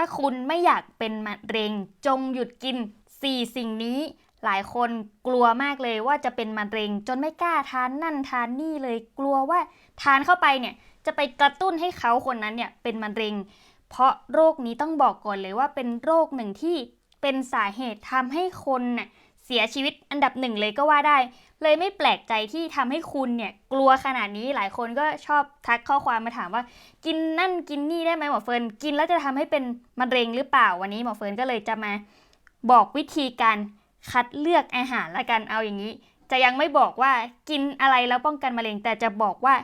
ถ้าคุณไม่อยากเป็นมะเร็ง จงหยุดกิน 4 สิ่งนี้ หลายคนกลัวมากเลยว่าจะเป็นมะเร็ง จนไม่กล้าทานนั่นทานนี่เลยกลัวว่าทานเข้าไปเนี่ยจะไปกระตุ้นให้เขาคนนั้นเนี่ยเป็นมะเร็ง เพราะโรคนี้ต้องบอกก่อนเลยว่าเป็นโรคหนึ่งที่เป็นสาเหตุทำให้คนน่ะ เสียชีวิตอันดับหนึ่งเลยก็ว่าได้ เลยไม่แปลกใจที่ทำให้คุณเนี่ยกลัวขนาดนี้หลายคนก็ชอบทักข้อความมาถามว่า กินนั่นกินนี่ได้ไหมหมอเฟิร์นกินแล้วจะทำให้เป็นมะเร็งหรือเปล่าวันนี้หมอเฟิร์นก็เลยจะมาบอกวิธีการคัดเลือกอาหารละกันเอาอย่างนี้ จะยังไม่บอกว่ากินอะไรแล้วป้องกันมะเร็ง แต่จะบอกว่า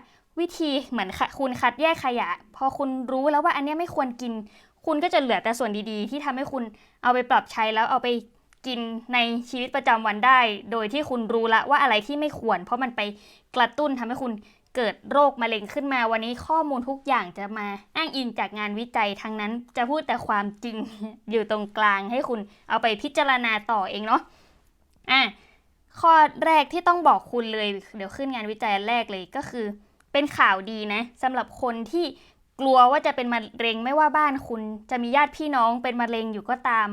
วิธีเหมือนค่ะคุณคัดแยกขยะ พอคุณรู้แล้วว่าอันนี้ไม่ควรกิน คุณก็จะเหลือแต่ส่วนดีๆ ที่ทำให้คุณเอาไปปรับใช้แล้วเอาไป กินในชีวิตประจำวันได้ โดยที่คุณรู้ละว่าอะไรที่ไม่ควร เพราะมันไปกระตุ้นทำให้คุณเกิดโรคมะเร็งขึ้นมา วันนี้ข้อมูลทุกอย่างจะมาอ้างอิงจากงานวิจัยทั้งนั้น จะพูดแต่ความจริงอยู่ตรงกลางให้คุณเอาไปพิจารณาต่อเองเนาะอะข้อแรกที่ต้องบอกคุณเลย เดี๋ยวขึ้นงานวิจัยแรกเลยก็คือ เป็นข่าวดีนะสำหรับคนที่กลัวว่าจะเป็นมะเร็งไม่ว่าบ้านคุณ จะมีญาติพี่น้องเป็นมะเร็งอยู่ก็ตาม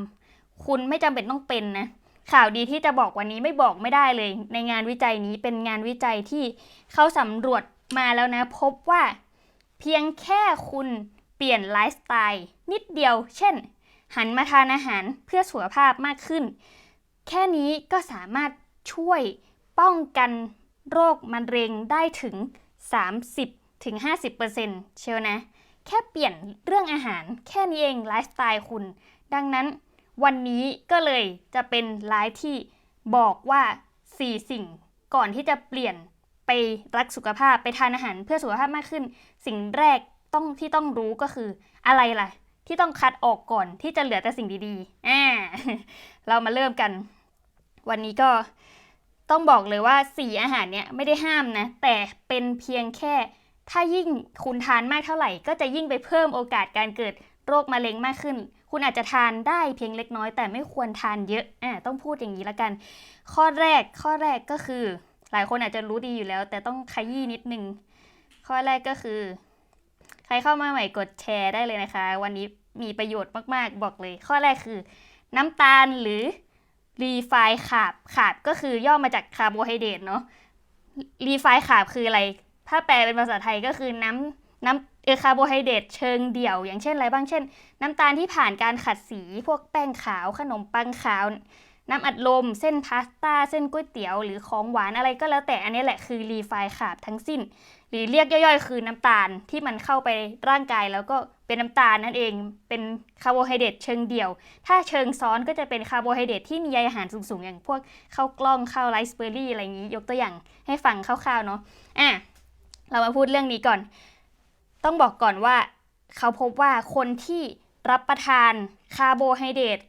คุณไม่จำเป็นต้องเป็นนะข่าวดีที่จะบอกวันนี้ไม่บอกไม่ได้เลย ในงานวิจัยนี้เป็นงานวิจัยที่เขาสำรวจมาแล้วนะ พบว่า เพียงแค่คุณเปลี่ยนไลฟ์สไตล์นิดเดียว เช่น หันมาทานอาหารเพื่อสุขภาพมากขึ้น แค่นี้ก็สามารถช่วยป้องกันโรคมะเร็งได้ถึง 30ถึง50%เชียวนะ แค่เปลี่ยนเรื่องอาหาร แค่นี้เองไลฟ์สไตล์คุณ ดังนั้น วันนี้ก็เลยจะเป็นไลฟ์ที่บอกว่า 4 สิ่งก่อนที่จะเปลี่ยนไปรักสุขภาพไปทานอาหารเพื่อสุขภาพมากขึ้น สิ่งแรกต้องที่ต้องรู้ก็คืออะไรล่ะ ที่ต้องคัดออกก่อนที่จะเหลือแต่สิ่งดีๆอ่าเรามาเริ่มกัน วันนี้ก็ต้องบอกเลยว่าสีอาหารเนี่ยไม่ได้ห้ามนะ แต่เป็นเพียงแค่ ถ้ายิ่งคุณทานมากเท่าไหร่ ก็จะยิ่งไปเพิ่มโอกาสการเกิดโรคมะเร็งมากขึ้น คุณอาจจะทานได้เพียงเล็กน้อย แต่ไม่ควรทานเยอะอ่าต้องพูดอย่างนี้ละกัน ข้อแรกข้อแรกก็คือ หลายคนอาจจะรู้ดีอยู่แล้ว แต่ต้องขยี้นิดนึง ข้อแรกก็คือ ใครเข้ามาใหม่กดแชร์ได้เลยนะคะ วันนี้มีประโยชน์มากๆ บอกเลย ข้อแรกคือ น้ำตาลหรือรีไฟขาบขาบก็คือย่อมาจากคาร์โบไฮเดรตเนาะรีไฟขาบคืออะไร ถ้าแปลเป็นภาษาไทยก็คือน้ำน้ำ เออคาร์โบไฮเดรตเชิงเดี่ยว อย่างเช่นอะไรบ้างเช่น น้ำตาลที่ผ่านการขัดสี พวกแป้งขาวขนมปังขาว น้ำอัดลม เส้นพาสต้า เส้นก๋วยเตี๋ยว หรือของหวานอะไรก็แล้วแต่อันนี้แหละคือรีไฟขาบทั้งสิ้น หรือเรียกย่อยๆ คือน้ำตาลที่มันเข้าไปร่างกายแล้วก็เป็นน้ำตาลนั่นเอง เป็นคาร์โบไฮเดรตเชิงเดี่ยว ถ้าเชิงซ้อนก็จะเป็นคาร์โบไฮเดรตที่มีใยอาหารสูงๆอย่างพวกข้าวกล้องข้าวไรซ์เบอร์รี่อะไรอย่างนี้ ยกตัวอย่างให้ฟังคร่าวๆเนาะ อะ เรามาพูดเรื่องนี้ก่อน ต้องบอกก่อนว่า เขาพบว่าคนที่รับประทานคาร์โบไฮเดรต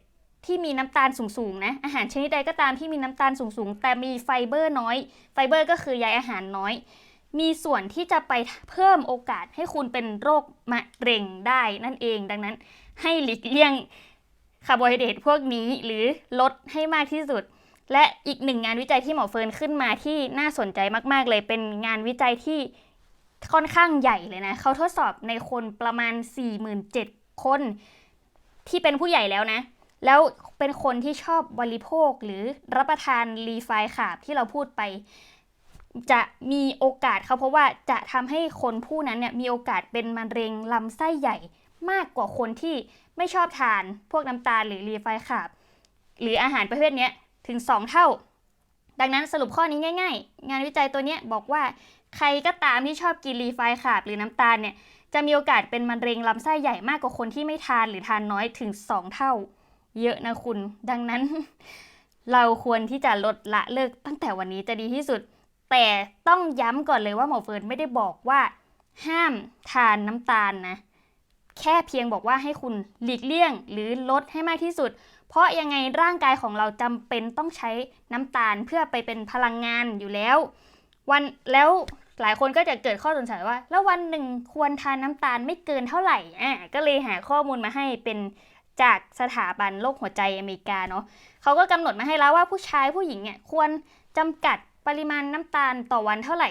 ที่มีน้ำตาลสูงๆนะอาหารชนิดใดก็ตามที่มีน้ำตาลสูงๆ แต่มีไฟเบอร์น้อย ไฟเบอร์ก็คือใยอาหารน้อย มีส่วนที่จะไปเพิ่มโอกาสให้คุณเป็นโรคมะเร็งได้นั่นเอง ดังนั้น ให้หลีกเลี่ยงคาร์โบไฮเดรตพวกนี้หรือลดให้มากที่สุด และอีกหนึ่งงานวิจัยที่หมอเฟิร์นขึ้นมาที่น่าสนใจมากๆเลยเป็นงานวิจัยที่ ค่อนข้างใหญ่เลยนะ เขาทดสอบในคนประมาณ 47,000 คน ที่เป็นผู้ใหญ่แล้วนะ แล้วเป็นคนที่ชอบบริโภคหรือรับประทานรีไฟขาบที่เราพูดไป จะมีโอกาสเขาเพราะว่าจะทำให้คนผู้นั้นเนี่ยมีโอกาสเป็นมะเร็งลำไส้ใหญ่มากกว่าคนที่ไม่ชอบทานพวกน้ำตาลหรือรีไฟขาบ หรืออาหารประเภทนี้ถึง 2 เท่า ดังนั้นสรุปข้อนี้ง่าย ๆ งานวิจัยตัวนี้บอกว่าใครก็ตามที่ชอบกินรีไฟขาบหรือน้ำตาลเนี่ยจะมีโอกาสเป็นมะเร็งลำไส้ใหญ่มากกว่าคนที่ไม่ทานหรือทานน้อยถึง 2 เท่า เยอะนะคุณ ดังนั้น เราควรที่จะลดละเลิกตั้งแต่วันนี้จะดีที่สุด แต่ต้องย้ำก่อนเลยว่าหมอเฟิร์นไม่ได้บอกว่า ห้ามทานน้ำตาลนะ แค่เพียงบอกว่าให้คุณหลีกเลี่ยงหรือลดให้มากที่สุด เพราะยังไงร่างกายของเราจำเป็นต้องใช้น้ำตาลเพื่อไปเป็นพลังงานอยู่แล้ว วันแล้วหลายคนก็จะเกิดข้อสงสัยว่า แล้ววันหนึ่งควรทานน้ำตาลไม่เกินเท่าไหร่อะก็เลยหาข้อมูลมาให้เป็นจากสถาบันโรคหัวใจอเมริกาเนาะเขาก็กำหนดมาให้แล้วว่าผู้ชายผู้หญิงเนี่ยควรจำกัดปริมาณน้ำตาลต่อวันเท่าไหร่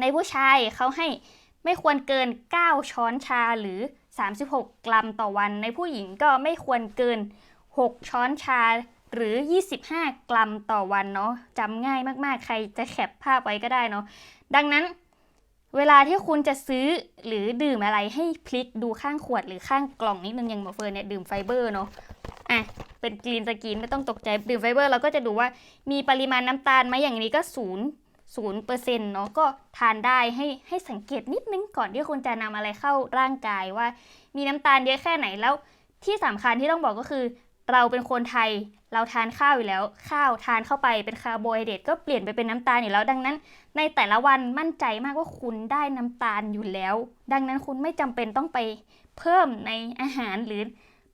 ในผู้ชายเขาให้ไม่ควรเกิน 9 ช้อนชาหรือ 36 กรัมต่อวัน ในผู้หญิงก็ไม่ควรเกิน 6 ช้อนชาหรือ 25 กรัมต่อวันเนาะจำง่ายมากๆ ใครจะแคปภาพไว้ก็ได้เนาะดังนั้นเวลาที่คุณจะซื้อหรือดื่มอะไรให้พลิกดูข้างขวดหรือข้างกล่องนิดนึงอย่างหมอเฟิร์นเนี่ยดื่มไฟเบอร์เนาะอะเป็นกรีนสกรีนไม่ต้องตกใจดื่มไฟเบอร์เราก็จะดูว่ามีปริมาณน้ำตาลไหมอย่างนี้ก็ศูนย์ศูนย์เปอร์เซ็นต์เนาะก็ทานได้ให้ให้สังเกตนิดนึงก่อนที่คุณจะนำอะไรเข้าร่างกายว่า มีน้ำตาลเยอะแค่ไหนแล้วที่สำคัญที่ต้องบอกก็คือ เราเป็นคนไทยเราทานข้าวอยู่แล้ว ข้าวทานเข้าไปเป็นคาร์โบไฮเดรตก็เปลี่ยนไปเป็นน้ำตาลอยู่แล้ว ดังนั้น ในแต่ละวันมั่นใจมากว่าคุณได้น้ำตาลอยู่แล้ว ดังนั้นคุณไม่จำเป็นต้องไปเพิ่มในอาหารหรือ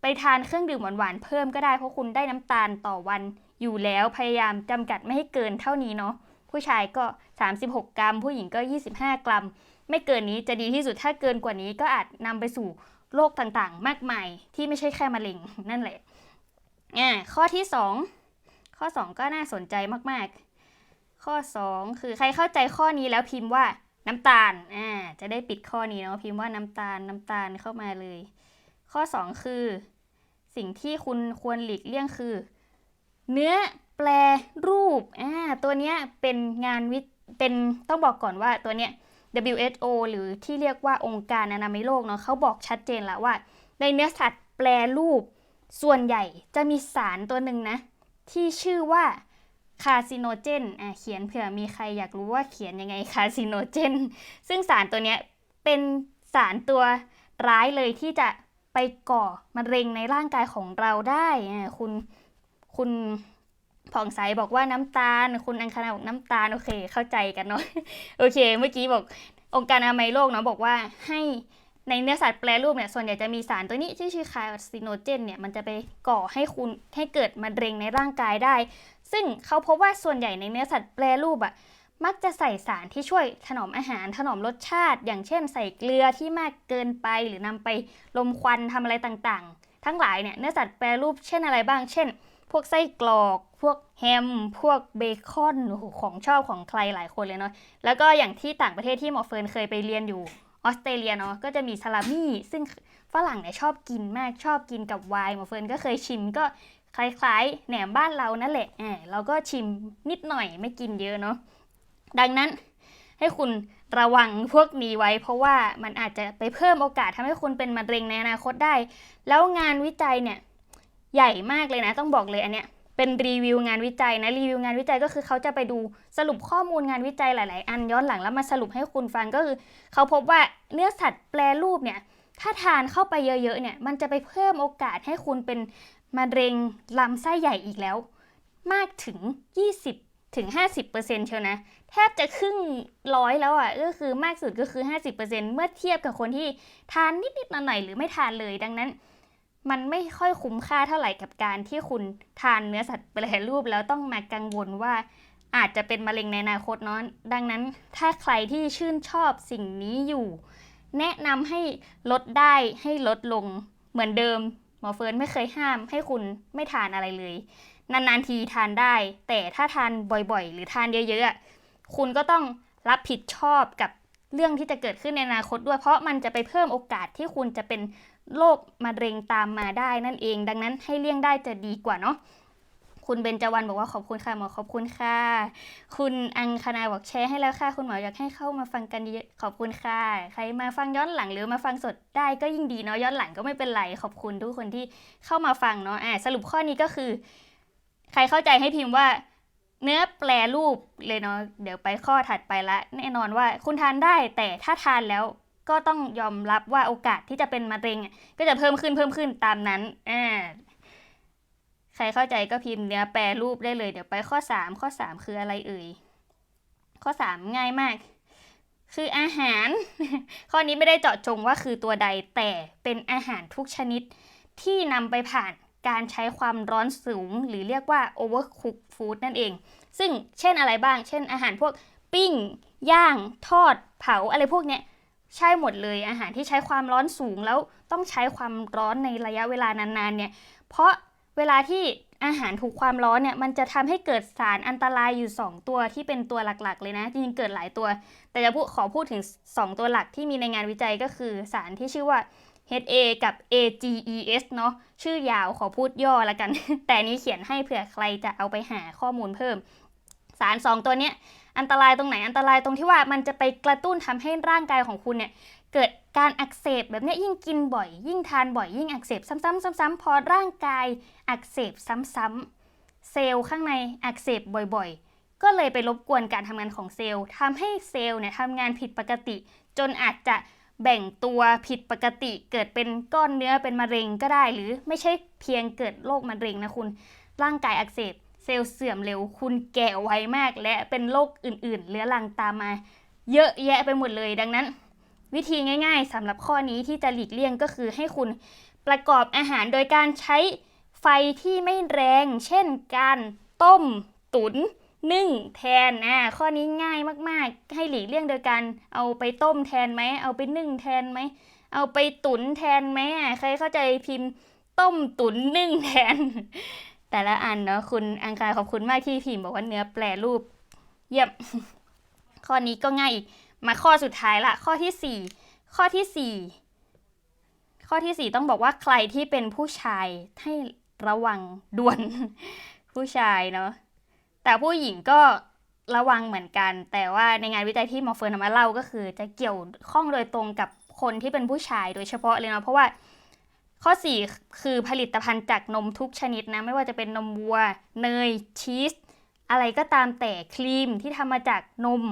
ไปทานเครื่องดื่มหวานๆเพิ่มก็ได้เพราะคุณได้น้ำตาลต่อวันอยู่แล้วพยายามจำกัดไม่ให้เกินเท่านี้เนาะผู้ชายก็ 36 กรัม ผู้หญิงก็ 25 กรัม ไม่เกินนี้จะดีที่สุดถ้าเกินกว่านี้ก็อาจนำไปสู่โรคต่างๆ มากมายที่ไม่ใช่แค่มะเร็งนั่นแหละ อ่าข้อที่ 2 ข้อ 2 ก็น่าสนใจมากๆ ข้อ 2 คือใครเข้าใจข้อนี้แล้วพิมพ์ว่าน้ำตาลอ่าจะได้ปิดข้อนี้เนาะพิมพ์ว่าน้ำตาลน้ำตาลเข้ามาเลย ข้อ 2 คือ สิ่งที่คุณควรหลีกเลี่ยงคือ เนื้อแปลรูปอ่าตัวเนี้ยเป็นงานวิเป็นต้องบอกก่อนว่าตัวเนี้ย WHO หรือที่เรียกว่าองค์การอนามัยโลกเนาะเขาบอกชัดเจนแล้วว่า ในเนื้อสัตว์แปลรูป ส่วนใหญ่จะมีสารตัวหนึ่งนะ ที่ชื่อว่าคาซิโนเจนอ่าเขียนเผื่อมีใครอยากรู้ว่าเขียนยังไงคาซิโนเจนซึ่งสารตัวเนี้ยเป็นสารตัวร้ายเลยที่จะไปก่อมะเร็งในร่างกายของเราได้อ่าคุณคุณผ่องใสบอกว่าน้ำตาล คุณอังคณาบอกน้ำตาล โอเค เข้าใจกันเนาะโอเค เมื่อกี้บอกองค์การอนามัยโลกเนาะบอกว่าให้ ในเนื้อสัตว์แปรรูปเนี่ยส่วนใหญ่จะมีสารตัวนี้ที่ชื่อคาซิโนเจนเนี่ยมันจะไปก่อให้คุณให้เกิดมะเร็งในร่างกายได้ ซึ่งเขาพบว่าส่วนใหญ่ในเนื้อสัตว์แปรรูปอะมักจะใส่สารที่ช่วยถนอมอาหารถนอมรสชาติ อย่างเช่นใส่เกลือที่มากเกินไป หรือนำไปลมควันทำอะไรต่างๆ ทั้งหลายเนี่ยเนื้อสัตว์แปรรูปเช่นอะไรบ้าง เช่น พวกไส้กรอก พวกแฮม พวกเบคอนโอ้โหของชอบของใครหลายคนเลยเนาะแล้วก็อย่างที่ต่างประเทศที่หมอเฟิร์นเคยไปเรียนอยู่ ออสเตรเลียเนาะก็จะมีซาลามี่ ซึ่งฝรั่งเนี่ยชอบกินมากชอบกินกับไวน์หมอเฟิร์นก็เคยชิมก็คล้ายๆแหนมบ้านเรานั่นแหละอ่าเราก็ชิมนิดหน่อยไม่กินเยอะเนาะดังนั้นให้คุณระวังพวกนี้ไว้ เพราะว่ามันอาจจะไปเพิ่มโอกาสทำให้คุณเป็นมะเร็งในอนาคตได้ แล้วงานวิจัยเนี่ยใหญ่มากเลยนะ ต้องบอกเลยอันเนี้ย เป็นรีวิวงานวิจัยนะรีวิวงานวิจัยก็คือเขาจะไปดูสรุปข้อมูลงานวิจัยหลาย ๆ อันย้อนหลังแล้วมาสรุปให้คุณฟังก็คือ เขาพบว่าเนื้อสัตว์แปรรูปเนี่ยถ้าทานเข้าไปเยอะ ๆ เนี่ยมันจะไปเพิ่มโอกาสให้คุณเป็นมะเร็งลำไส้ใหญ่อีกแล้ว มากถึง 20ถึง50%เชียวนะ แทบจะครึ่งร้อยแล้วอะก็คือมากสุดก็คือ 50%เมื่อเทียบกับคนที่ทานนิด ๆ หน่อยๆหรือไม่ทานเลยดังนั้น มันไม่ค่อยคุ้มค่าเท่าไหร่กับการที่คุณทานเนื้อสัตว์แปรรูปแล้วต้องมากังวลว่า อาจจะเป็นมะเร็งในอนาคตเนาะดังนั้น ถ้าใครที่ชื่นชอบสิ่งนี้อยู่ แนะนำให้ลดได้ให้ลดลงเหมือนเดิมหมอเฟิร์นไม่เคยห้ามให้คุณไม่ทานอะไรเลย นานๆทีทานได้ แต่ถ้าทานบ่อยๆ หรือทานเยอะๆคุณก็ต้องรับผิดชอบกับเรื่องที่จะเกิดขึ้นในอนาคตด้วยเพราะมันจะไปเพิ่มโอกาสที่คุณจะเป็น โรคมะเร็งตามมาได้นั่นเอง ดังนั้นให้เลี่ยงได้จะดีกว่าเนาะคุณเบญจวรรณบอกว่าขอบคุณค่ะหมอขอบคุณค่ะ คุณอังคณาบอกแชร์ให้แล้วค่ะ คุณหมออยากให้เข้ามาฟังกันเยอะขอบคุณค่ะ ใครมาฟังย้อนหลังหรือมาฟังสดได้ก็ยิ่งดีเนาะย้อนหลังก็ไม่เป็นไรขอบคุณทุกคนที่เข้ามาฟังเนาะอ่าสรุปข้อนี้ก็คือ ใครเข้าใจให้พิมพ์ว่า เนื้อแปลรูปเลยเนาะเดี๋ยวไปข้อถัดไปละ แน่นอนว่าคุณทานได้แต่ถ้าทานแล้ว ก็ต้องยอมรับว่าโอกาสที่จะเป็นมะเร็งก็จะเพิ่มขึ้นเพิ่มขึ้นตามนั้นอ่าใครเข้าใจก็พิมพ์เนื้อแปรรูปได้เลย เดี๋ยวไปข้อ 3 ข้อ 3 คืออะไรเอ่ย ข้อ 3 ง่ายมาก คืออาหาร ข้อนี้ไม่ได้เจาะจงว่าคือตัวใดแต่เป็นอาหารทุกชนิดที่นำไปผ่านการใช้ความร้อนสูง หรือเรียกว่า overcook food นั่นเอง ซึ่งเช่นอะไรบ้าง เช่นอาหารพวกปิ้ง ย่าง ทอด เผาอะไรพวกเนี้ย ใช่หมดเลยอาหารที่ใช้ความร้อนสูงแล้วต้องใช้ความร้อนในระยะเวลานานๆเนี่ยเพราะเวลาที่อาหารถูกความร้อนเนี่ยมันจะทำให้เกิดสารอันตรายอยู่ 2 ตัวที่เป็นตัวหลักๆ เลยนะจริงๆเกิดหลายตัว แต่จะพูดขอพูดถึง 2 ตัวหลักที่มีในงานวิจัยก็คือสารที่ชื่อว่า HA กับ AGES เนาะชื่อยาวขอพูดย่อละกัน แต่นี้เขียนให้เผื่อใครจะเอาไปหาข้อมูลเพิ่ม สารสองตัวนี้อันตรายตรงไหนอันตรายตรงที่ว่ามันจะไปกระตุ้นทำให้ร่างกายของคุณเนี่ยเกิดการอักเสบแบบนี้ยิ่งกินบ่อย ยิ่งทานบ่อยยิ่งอักเสบซ้ำๆซ้ำๆพอร่างกายอักเสบซ้ำๆเซลล์ข้างในอักเสบบ่อยๆ ก็เลยไปรบกวนการทำงานของเซลล์ทำให้เซลล์เนี่ยทำงานผิดปกติ จนอาจจะแบ่งตัวผิดปกติ เกิดเป็นก้อนเนื้อเป็นมะเร็งก็ได้ หรือไม่ใช่เพียงเกิดโรคมะเร็งนะคุณ ร่างกายอักเสบ เซลล์เสื่อมเร็วคุณแก่ไวมาก และเป็นโรคอื่นๆเรื้อรังตามมา เยอะแยะไปหมดเลยดังนั้น วิธีง่าย ๆสำหรับข้อนี้ที่จะหลีกเลี่ยงก็คือให้คุณประกอบอาหารโดยการใช้ไฟที่ไม่แรง เช่นการต้ม ตุนนึ่งแทนอ่าข้อนี้ง่ายมากๆ ให้หลีกเลี่ยงโดยการเอาไปต้มแทนไหม เอาไปนึ่งแทนไหม เอาไปตุ๋นแทนไหมอะใครเข้าใจพิมพ์ต้มตุ๋นนึ่งแทน แต่ละอันเนาะคุณอังคารขอบคุณมากที่พิมพ์บอกว่าเนื้อแปรรูป เยี่ยม ข้อนี้ก็ง่ายอีก มาข้อสุดท้ายละ ข้อที่สี่ข้อที่สี่ข้อที่สี่ต้องบอกว่าใครที่เป็นผู้ชายให้ระวังด่วน ผู้ชายเนาะแต่ผู้หญิงก็ระวังเหมือนกัน แต่ว่าในงานวิจัยที่หมอเฟิร์นนำมาเล่าก็คือ จะเกี่ยวข้องโดยตรงกับคนที่เป็นผู้ชายโดยเฉพาะเลยเนาะเพราะว่า ข้อ 4 คือผลิตภัณฑ์จากนมทุกชนิดนะ ไม่ว่าจะเป็นนมวัว เนย ชีส อะไรก็ตามแต่ครีมที่ทำมาจากนม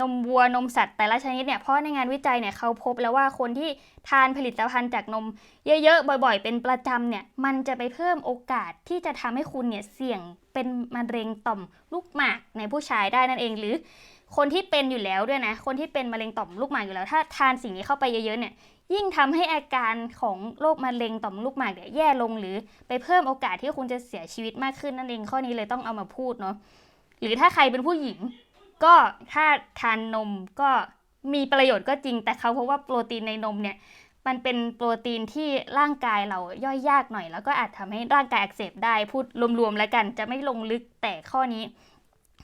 นมวัวนมสัตว์แต่ละชนิดเนี่ย เพราะในงานวิจัยเนี่ยเขาพบแล้วว่าคนที่ทานผลิตภัณฑ์จากนม เยอะๆ บ่อยๆ เป็นประจำเนี่ย มันจะไปเพิ่มโอกาสที่จะทำให้คุณเนี่ยเสี่ยงเป็นมะเร็งต่อมลูกหมากในผู้ชายได้นั่นเองหรือคนที่เป็นอยู่แล้วด้วยนะ คนที่เป็นมะเร็งต่อมลูกหมากอยู่แล้ว ถ้าทานสิ่งนี้เข้าไปเยอะๆเนี่ย ยิ่งทำให้อาการของโรคมะเร็งต่อมลูกหมากเนี่ยแย่ลงหรือไปเพิ่มโอกาสที่คุณจะเสียชีวิตมากขึ้นนั่นเองข้อนี้เลยต้องเอามาพูดเนาะหรือถ้าใครเป็นผู้หญิง ก็ถ้าทานนมก็มีประโยชน์ก็จริง แต่เขาพบว่าโปรตีนในนมเนี่ยมันเป็นโปรตีนที่ร่างกายเราย่อยยากหน่อย แล้วก็อาจทำให้ร่างกายอักเสบได้พูดรวมๆแล้วกัน จะไม่ลงลึกแต่ข้อนี้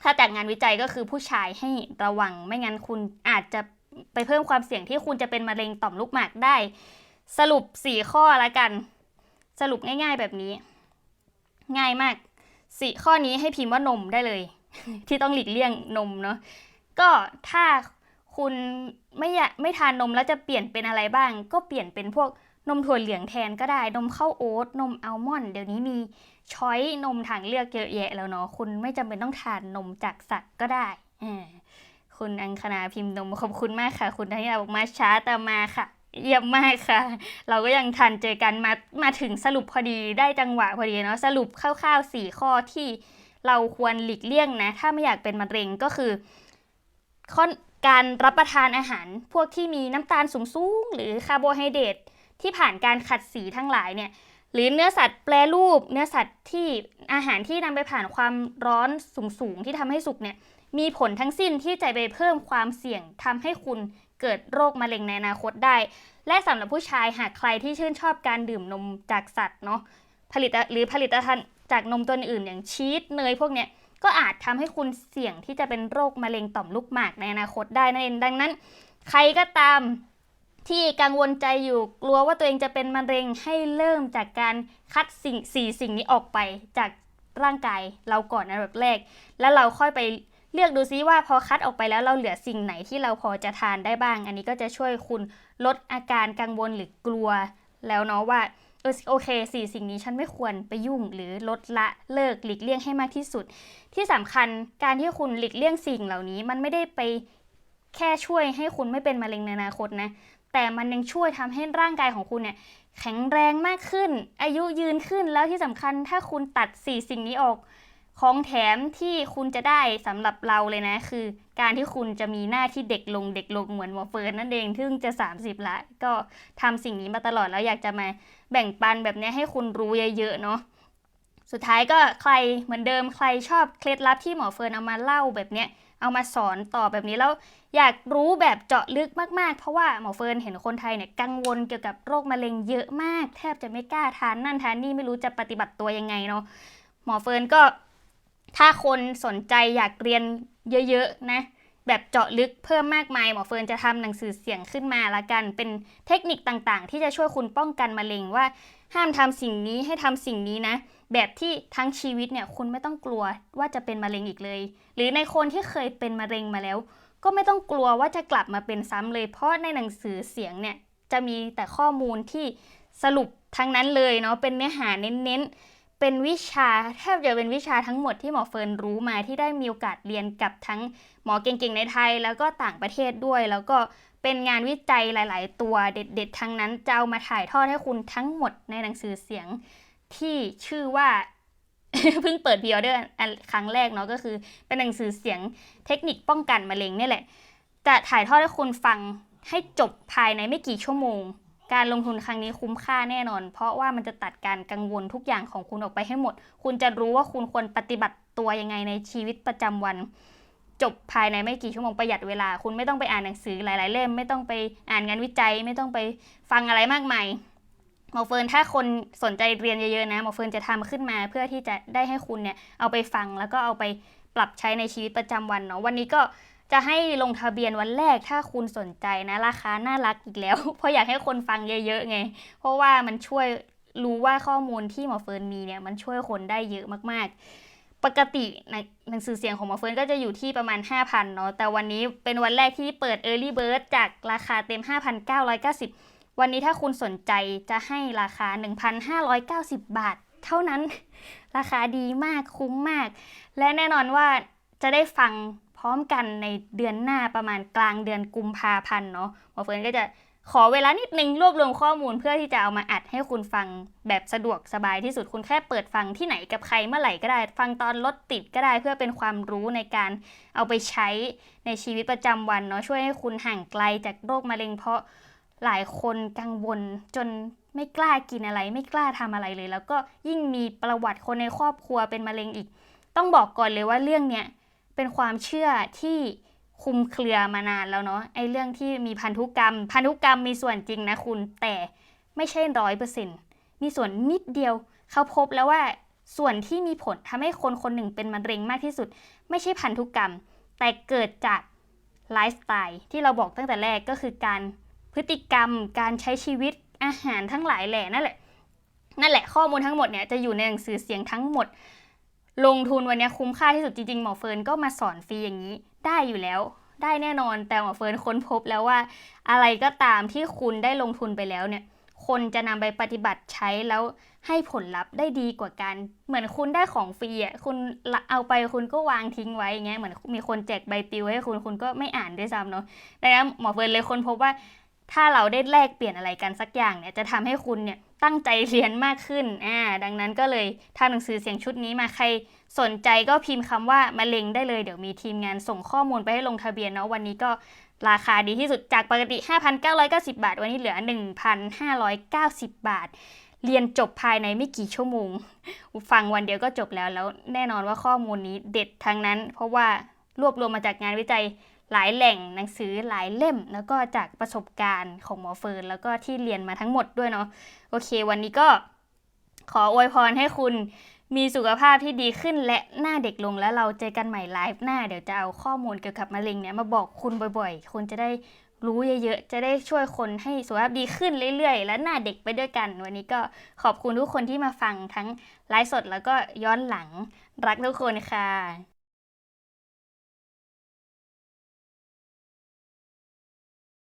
ถ้าจากงานวิจัยก็คือผู้ชายให้ระวังไม่งั้นคุณอาจจะ ไปเพิ่มความเสี่ยงที่คุณจะเป็นมะเร็งต่อมลูกหมากได้ สรุป 4 ข้อละกัน สรุปง่ายๆแบบนี้ ง่ายมากสี่ข้อนี้ให้พิมพ์ว่านมได้เลย ที่ต้องหลีกเลี่ยงนมเนาะก็ถ้าคุณไม่อยากไม่ทานนมแล้วจะเปลี่ยนเป็นอะไรบ้าง ก็เปลี่ยนเป็นพวกนมถั่วเหลืองแทนก็ได้ นมข้าวโอ๊ตนมอัลมอนด์เดี๋ยวนี้มีช้อยนมทางเลือกเยอะแยะแล้วเนาะคุณไม่จำเป็นต้องทานนมจากสัตว์ก็ได้อ่า คุณอังคณาพิมพ์นมขอบคุณมากค่ะ คุณธัญญาบอกมาช้าแต่มาค่ะ เยี่ยมมากค่ะ เราก็ยังทันเจอกันมามาถึงสรุปพอดีได้จังหวะพอดีเนาะสรุปคร่าวๆสี่ข้อที่เราควรหลีกเลี่ยงนะ ถ้าไม่อยากเป็นมะเร็งก็คือข้อการรับประทานอาหาร พวกที่มีน้ำตาลสูงๆหรือคาร์โบไฮเดรตที่ผ่านการขัดสีทั้งหลายเนี่ยหรือเนื้อสัตว์แปรรูป เนื้อสัตว์ที่อาหารที่นำไปผ่านความร้อนสูงๆที่ทำให้สุกเนี่ย มีผลทั้งสิ้นที่จะไปเพิ่มความเสี่ยงทำให้คุณเกิดโรคมะเร็งในอนาคตได้ และสำหรับผู้ชายหากใครที่ชื่นชอบการดื่มนมจากสัตว์เนาะผลิตหรือผลิตภัณฑ์จากนมตัวอื่นอย่างชีสเนยพวกเนี้ยก็อาจทำให้คุณเสี่ยงที่จะเป็นโรคมะเร็งต่อมลูกหมากในอนาคตได้นั่นเองดังนั้น ใครก็ตามที่กังวลใจอยู่กลัวว่าตัวเองจะเป็นมะเร็งให้เริ่มจากการคัดสิ่งสี่สิ่งนี้ออกไปจากร่างกายเราก่อนอันดับแรก แล้วเราค่อยไป เลือกดูซิว่าพอคัดออกไปแล้วเราเหลือสิ่งไหนที่เราพอจะทานได้บ้าง อันนี้ก็จะช่วยคุณลดอาการกังวลหรือกลัว แล้วเนาะว่าเออโอเคสี่สิ่งนี้ฉันไม่ควรไปยุ่งหรือลดละเลิกหลีกเลี่ยงให้มากที่สุด ที่สำคัญการที่คุณหลีกเลี่ยงสิ่งเหล่านี้ มันไม่ได้ไปแค่ช่วยให้คุณไม่เป็นมะเร็งในอนาคตนะแต่มันยังช่วยทำให้ร่างกายของคุณเนี่ยแข็งแรงมากขึ้น อายุยืนขึ้นแล้วที่สำคัญถ้าคุณตัดสี่สิ่งนี้ออก ของแถมที่คุณจะได้สำหรับเราเลยนะ คือ การที่คุณจะมีหน้าที่เด็กลงเด็กลงเหมือนหมอเฟิร์นนั่นเองซึ่งจะ 30 ละ ก็ทำสิ่งนี้มาตลอดแล้วอยากจะมาแบ่งปันแบบนี้ให้คุณรู้เยอะๆเนาะสุดท้ายก็ใครเหมือนเดิมใครชอบเคล็ดลับที่หมอเฟิร์นเอามาเล่าแบบเนี้ยเอามาสอนต่อแบบนี้แล้วอยากรู้แบบเจาะลึกมากๆ เพราะว่าหมอเฟิร์นเห็นคนไทยเนี่ยกังวลเกี่ยวกับโรคมะเร็งเยอะมาก แทบจะไม่กล้าทานนั่นทานนี่ไม่รู้จะปฏิบัติตัวยังไงเนาะหมอเฟิร์นก็ ถ้าคนสนใจอยากเรียนเยอะๆนะแบบเจาะลึกเพิ่มมากมายหมอเฟิร์นจะทำหนังสือเสียงขึ้นมาละกัน เป็นเทคนิคต่างๆ ที่จะช่วยคุณป้องกันมะเร็งว่า ห้ามทำสิ่งนี้ให้ทำสิ่งนี้นะ แบบที่ทั้งชีวิตเนี่ยคุณไม่ต้องกลัวว่าจะเป็นมะเร็งอีกเลย หรือในคนที่เคยเป็นมะเร็งมาแล้ว ก็ไม่ต้องกลัวว่าจะกลับมาเป็นซ้ำเลย เพราะในหนังสือเสียงเนี่ยจะมีแต่ข้อมูลที่สรุปทั้งนั้นเลยเนาะเป็นเนื้อหาเน้นๆ เป็นวิชาแทบจะเป็นวิชาทั้งหมดที่หมอเฟิร์นรู้มาที่ได้มีโอกาสเรียนกับทั้งหมอเก่งๆในไทย แล้วก็ต่างประเทศด้วย แล้วก็เป็นงานวิจัยหลาย ๆ ตัวเด็ด ๆ ทั้งนั้นจะเอามาถ่ายทอดให้คุณทั้งหมดในหนังสือเสียงที่ชื่อว่าเพิ่งเปิดพีออเดอร์ครั้งแรกเนาะก็คือ เป็นหนังสือเสียงเทคนิคป้องกันมะเร็งนี่แหละ จะถ่ายทอดให้คุณฟังให้จบภายในไม่กี่ชั่วโมง การลงทุนครั้งนี้คุ้มค่าแน่นอน เพราะว่ามันจะตัดการกังวลทุกอย่างของคุณออกไปให้หมด คุณจะรู้ว่าคุณควรปฏิบัติตัวยังไงในชีวิตประจำวัน จบภายในไม่กี่ชั่วโมงประหยัดเวลา คุณไม่ต้องไปอ่านหนังสือหลาย ๆ เล่ม ไม่ต้องไปอ่านงานวิจัย ไม่ต้องไปฟังอะไรมากมายหมอเฟิร์นถ้าคนสนใจเรียนเยอะๆนะหมอเฟิร์นจะทำขึ้นมาเพื่อที่จะได้ให้คุณเนี่ยเอาไปฟังแล้วก็เอาไปปรับใช้ในชีวิตประจำวันเนาะวันนี้ก็ จะให้ลงทะเบียนวันแรกถ้าคุณสนใจนะ ราคาน่ารักอีกแล้ว เพราะอยากให้คนฟังเยอะๆไง เพราะว่ามันช่วยรู้ว่าข้อมูลที่หมอเฟิร์นมีเนี่ยมันช่วยคนได้เยอะมากๆ ปกติในหนังสือเสียงของหมอเฟิร์นก็จะอยู่ที่ประมาณ 5,000เนาะแต่วันนี้เป็นวันแรกที่เปิด Early Bird จากราคาเต็ม 5,990 วันนี้ถ้าคุณสนใจจะให้ราคา 1,590 บาท เท่านั้น ราคาดีมากคุ้มมาก และแน่นอนว่าจะได้ฟัง พร้อมกันในเดือนหน้าประมาณกลางเดือนกุมภาพันธ์เนาะหมอเฟิร์นก็จะขอเวลานิดนึงรวบรวมข้อมูลเพื่อที่จะเอามาอัดให้คุณฟังแบบสะดวกสบายที่สุดคุณแค่เปิดฟังที่ไหนกับใครเมื่อไหร่ก็ได้ ฟังตอนรถติดก็ได้เพื่อเป็นความรู้ในการเอาไปใช้ในชีวิตประจำวันเนาะช่วยให้คุณห่างไกลจากโรคมะเร็ง เพราะหลายคนกังวลจนไม่กล้ากินอะไร ไม่กล้าทำอะไรเลย แล้วก็ยิ่งมีประวัติคนในครอบครัวเป็นมะเร็งอีก ต้องบอกก่อนเลยว่าเรื่องเนี้ย เป็นความเชื่อที่คุมเครือมานานแล้วเนาะไอ้เรื่องที่มีพันธุกรรม พันธุกรรมมีส่วนจริงนะคุณแต่ไม่ใช่ร้อยเปอร์เซ็นต์มีส่วนนิดเดียว เขาพบแล้วว่าส่วนที่มีผลทำให้คนคนหนึ่งเป็นมะเร็งมากที่สุด ไม่ใช่พันธุกรรม แต่เกิดจากไลฟ์สไตล์ที่เราบอกตั้งแต่แรกก็คือการพฤติกรรม การใช้ชีวิตอาหารทั้งหลายแหล่นั่นแหละนั่นแหละข้อมูลทั้งหมดเนี่ยจะอยู่ในหนังสือเสียงทั้งหมด ลงทุนวันนี้คุ้มค่าที่สุดจริงๆหมอเฟิร์นก็มาสอนฟรีอย่างนี้ได้อยู่แล้ว ได้แน่นอนแต่หมอเฟิร์นค้นพบแล้วว่า อะไรก็ตามที่คุณได้ลงทุนไปแล้วเนี่ย คนจะนำไปปฏิบัติใช้แล้วให้ผลลัพธ์ได้ดีกว่ากัน เหมือนคุณได้ของฟรีอะคุณเอาไปคุณก็วางทิ้งไว้อย่างเงี้ยเหมือนมีคนแจกใบปลิวให้คุณคุณก็ไม่อ่านด้วยซ้ำเนาะดังนั้นหมอเฟิร์นเลยค้นพบว่า ถ้าเราได้แลกเปลี่ยนอะไรกันสักอย่างเนี่ยจะทำให้คุณเนี่ยตั้งใจเรียนมากขึ้นอ่าดังนั้นก็เลยทำหนังสือเสียงชุดนี้มาใครสนใจก็พิมพ์คำว่ามะเร็งได้เลยเดี๋ยวมีทีมงานส่งข้อมูลไปให้ลงทะเบียนเนาะวันนี้ก็ราคาดีที่สุดจากปกติ 5,990 บาท วันนี้เหลือ 1,590 บาท เรียนจบภายในไม่กี่ชั่วโมง ฟังวันเดียวก็จบแล้วแล้วแน่นอนว่าข้อมูลนี้เด็ดทั้งนั้น เพราะว่ารวบรวมมาจากงานวิจัย หลายแหล่งหนังสือหลายเล่ม แล้วก็จากประสบการณ์ของหมอเฟิร์นแล้วก็ที่เรียนมาทั้งหมดด้วยเนาะโอเค วันนี้ก็ขออวยพรให้คุณมีสุขภาพที่ดีขึ้นและหน้าเด็กลงแล้วเราเจอกันใหม่ไลฟ์หน้าเดี๋ยวจะเอาข้อมูลเกี่ยวกับมะเร็งเนี่ยมาบอกคุณบ่อยๆ คุณจะได้รู้เยอะๆ จะได้ช่วยคนให้สุขภาพดีขึ้นเรื่อยๆ และหน้าเด็กไปด้วยกัน วันนี้ก็ขอบคุณทุกคนที่มาฟังทั้งไลฟ์สดแล้วก็ย้อนหลังรักทุกคนค่ะ